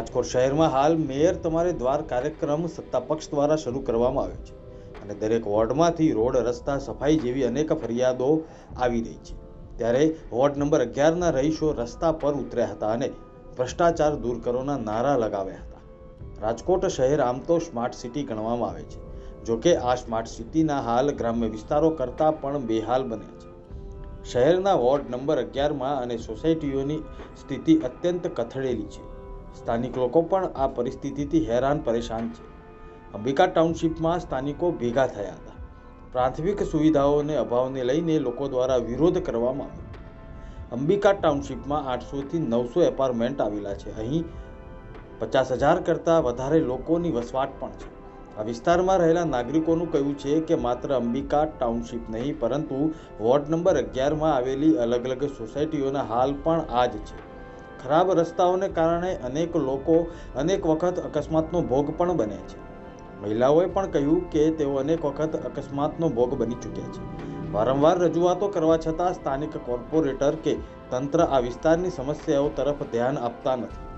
રાજકોટ શહેરમાં હાલ મેયર તમારે દ્વાર કાર્યક્રમ સત્તા પક્ષ દ્વારા શરૂ કરવામાં આવ્યો છે અને દરેક વોર્ડમાંથી રોડ, રસ્તા, સફાઈ જેવી અનેક ફરિયાદો આવી રહી છે. ત્યારે વોર્ડ નંબર અગિયારના રહીશો રસ્તા પર ઉતર્યા હતા અને ભ્રષ્ટાચાર દૂર કરોના નારા લગાવ્યા હતા. રાજકોટ શહેર આમ તો સ્માર્ટ સિટી ગણવામાં આવે છે. જોકે આ સ્માર્ટ સિટીના હાલ ગ્રામ્ય વિસ્તારો કરતાં પણ બેહાલ બન્યા છે. શહેરના વોર્ડ નંબર અગિયારમાં અને સોસાયટીઓની સ્થિતિ અત્યંત કથળેલી છે. સ્થાનિક લોકો પણ આ પરિસ્થિતિથી હેરાન પરેશાન છે. અંબિકા ટાઉનશીપમાં સ્થાનિકો ભેગા થયા હતા. પ્રાથમિક સુવિધાઓને અભાવને લઈને લોકો દ્વારા વિરોધ કરવામાં આવ્યો. અંબિકા ટાઉનશીપમાં આઠસોથી નવસો એપાર્ટમેન્ટ આવેલા છે. અહીં પચાસ હજાર કરતાં વધારે લોકોની વસવાટ પણ છે. આ વિસ્તારમાં રહેલા નાગરિકોનું કહેવું છે કે માત્ર અંબિકા ટાઉનશીપ નહીં, પરંતુ વોર્ડ નંબર અગિયારમાં આવેલી અલગ અલગ સોસાયટીઓના હાલ પણ આ જ છે. ખરાબ રસ્તાઓને કારણે અનેક લોકો અનેક વખત અકસ્માતનો ભોગ પણ બને છે. મહિલાઓએ પણ કહ્યું કે તેઓ અનેક વખત અકસ્માતનો ભોગ બની ચૂક્યા છે. વારંવાર રજૂઆતો કરવા છતાં સ્થાનિક કોર્પોરેટર કે તંત્ર આ વિસ્તારની સમસ્યાઓ તરફ ધ્યાન આપતા નથી.